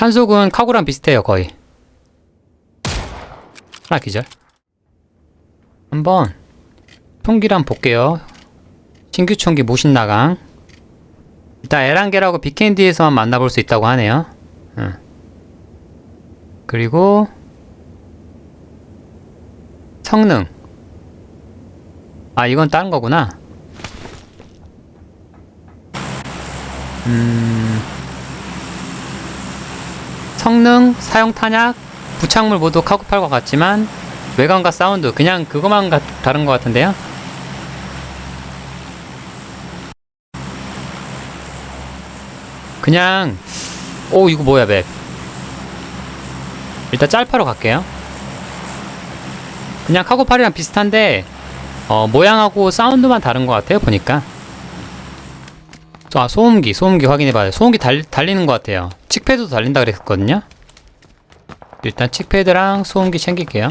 탄속은 카구랑 비슷해요 거의. 하나 기절. 한번 총기랑 볼게요. 신규 총기 모신 나강. 일단 에란게라고 비켄디에서만 만나볼 수 있다고 하네요. 응. 그리고 성능. 아 이건 다른 거구나. 음 성능, 사용 탄약, 부착물 모두 카구팔과 같지만 외관과 사운드 그냥 그것만 가- 다른 것 같은데요. 그냥 오 이거 뭐야 맵 일단 짤파로 갈게요. 그냥 카고팔이랑 비슷한데 어, 모양하고 사운드만 다른 것 같아요 보니까 아 소음기 소음기 확인해봐요. 소음기 달, 달리는 것 같아요. 칙패드도 달린다 그랬거든요? 일단 칙패드랑 소음기 챙길게요.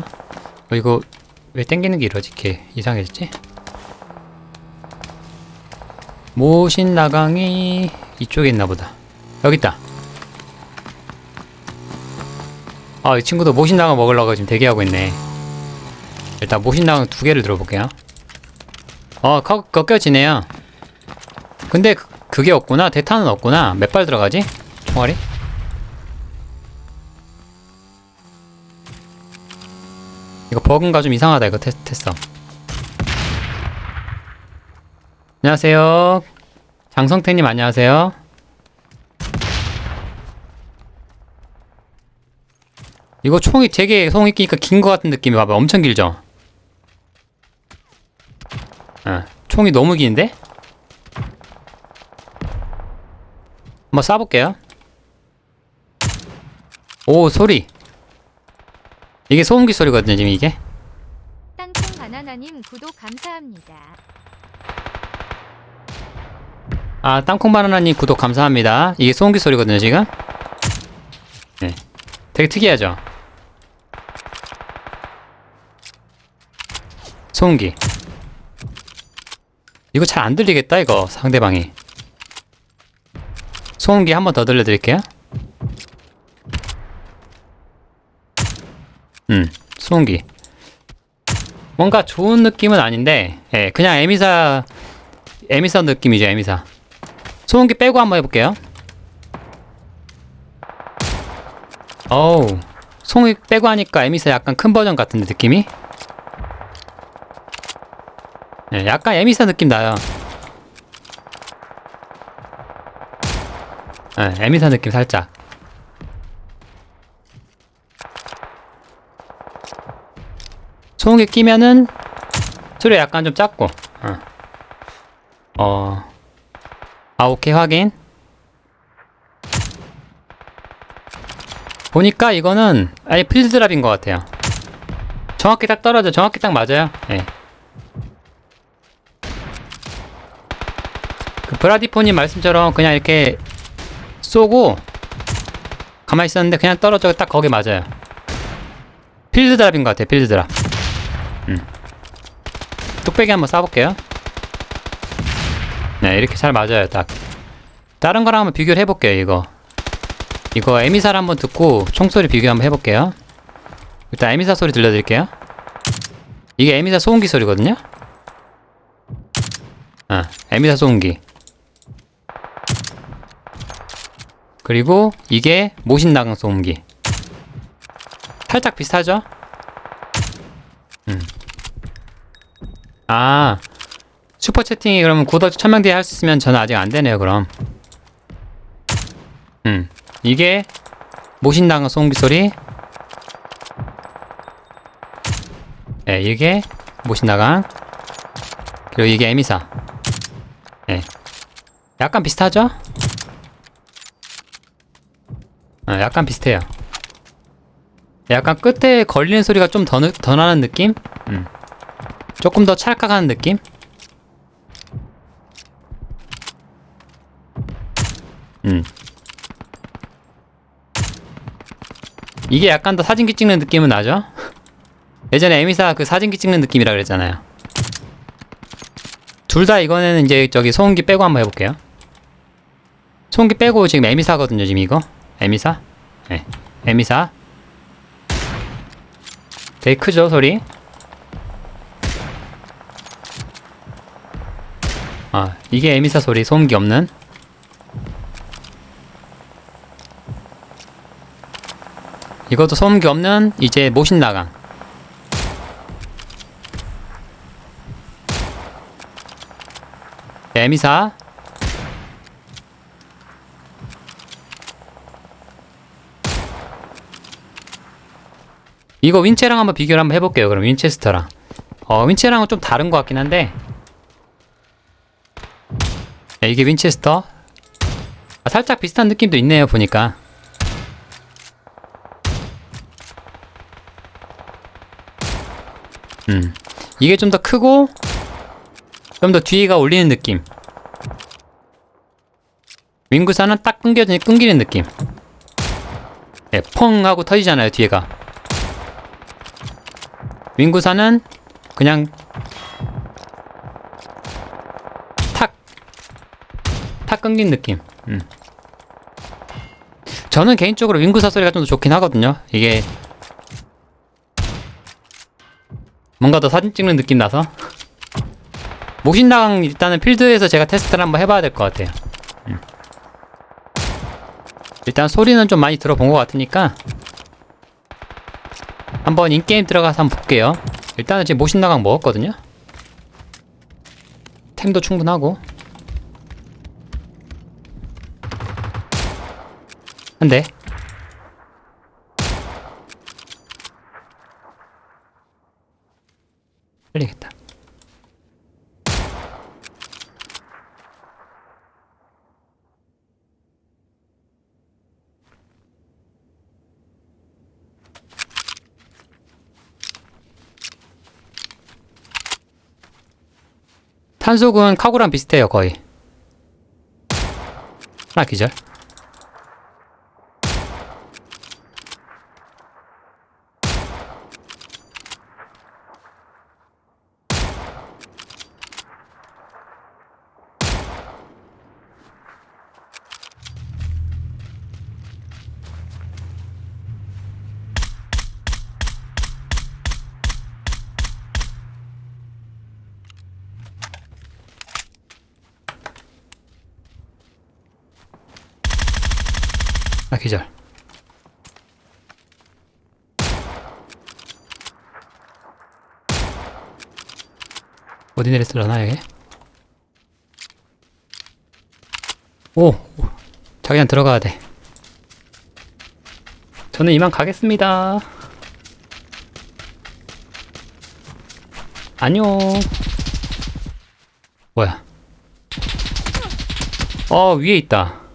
어, 이거 왜 땡기는 게 이러지? 이렇게 이상해졌지? 모신 나강이 이쪽에 있나 보다. 여기 있다. 아 이 친구도 모신 나강 먹으려고 지금 대기하고 있네. 일단 모신 나강 두 개를 들어볼게요. 어 꺾, 꺾여지네요. 근데 그, 그게 없구나. 대탄은 없구나. 몇 발 들어가지? 총알이? 이거 버그인가 좀 이상하다 이거 테스트 했어 안녕하세요. 장성태님 안녕하세요. 이거 총이 되게 송이 끼니까 긴 것 같은 느낌이 봐봐. 엄청 길죠? 어, 총이 너무 긴데 한번 쏴볼게요. 오 소리. 이게 소음기 소리거든요 지금 이게. 땅콩 바나나님 구독 감사합니다. 아 땅콩 바나나님 구독 감사합니다. 이게 소음기 소리거든요 지금. 네. 되게 특이하죠? 소음기. 이거 잘 안 들리겠다 이거 상대방이 소음기 한 번 더 들려드릴게요 음 소음기 뭔가 좋은 느낌은 아닌데 예 그냥 에미사 에미사 느낌이죠 에미사 소음기 빼고 한번 해볼게요. 어우, 소음기 빼고 하니까 에미사 약간 큰 버전 같은데 느낌이? 네, 약간 에미사 느낌 나요. 네, 에미사 느낌 살짝. 소음기 끼면은 소리 약간 좀 작고. 어. 어. 아 오케이 확인 보니까 이거는 아예 필드랍인 것 같아요 정확히 딱 떨어져 정확히 딱 맞아요 예. 그 브라디포님 말씀처럼 그냥 이렇게 쏘고 가만히 있었는데 그냥 떨어져 딱 거기 맞아요 필드 드랍인 것 같아요 필드 드랍 음. 뚝배기 한번 쏴볼게요 네, 이렇게 잘 맞아요, 딱. 다른 거랑 한번 비교를 해볼게요, 이거. 이거 에미사를 한번 듣고 총소리 비교 한번 해볼게요. 일단 에미사 소리 들려드릴게요. 이게 에미사 소음기 소리거든요? 아, 에미사 소음기. 그리고 이게 모신 나강 소음기. 살짝 비슷하죠? 음. 아, 슈퍼 채팅이 그러면 구독 천명 뒤에 할 수 있으면 저는 아직 안 되네요 그럼 음 이게 모신당한 소음기 소리 네 이게 모신당한 그리고 이게 에미사 네 약간 비슷하죠? 어, 약간 비슷해요 약간 끝에 걸리는 소리가 좀 더 더 나는 느낌? 음. 조금 더 찰칵하는 느낌? 음. 이게 약간 더 사진기 찍는 느낌은 나죠? 예전에 에미사 그 사진기 찍는 느낌이라 그랬잖아요. 둘 다 이거는 이제 저기 소음기 빼고 한번 해볼게요. 소음기 빼고 지금 에미사거든요, 지금 이거. 에미사. 네. 에미사. 되게 크죠, 소리? 아, 이게 에미사 소리, 소음기 없는. 이것도 소음기 없는, 이제 모신 나강. 에미사. 이거 윈체랑 한번 비교를 한번 해볼게요. 그럼 윈체스터랑. 어, 윈체랑은 좀 다른 것 같긴 한데. 네, 이게 윈체스터. 아, 살짝 비슷한 느낌도 있네요, 보니까. 음. 이게 좀 더 크고, 좀 더 뒤가 올리는 느낌. 윙구사는 딱 끊겨지니 끊기는 느낌. 네, 펑 하고 터지잖아요, 뒤에가. 윙구사는 그냥 탁, 탁 끊긴 느낌. 음. 저는 개인적으로 윙구사 소리가 좀 더 좋긴 하거든요. 이게 뭔가 더 사진 찍는 느낌 나서. 목신당 일단은 필드에서 제가 테스트를 한번 해봐야 될 것 같아요. 음. 일단 소리는 좀 많이 들어본 것 같으니까 한번 인게임 들어가서 한번 볼게요. 일단은 지금 모신나강 먹었거든요. 템도 충분하고. 한 대. 살리겠다. 탄속은 카구랑 비슷해요, 거의. 하나 기절. 하나 기절. 어디 내렸을려나 여기? 오, 오, 자기장 들어가야 돼. 저는 이만 가겠습니다. 안녕. 뭐야? 어 위에 있다.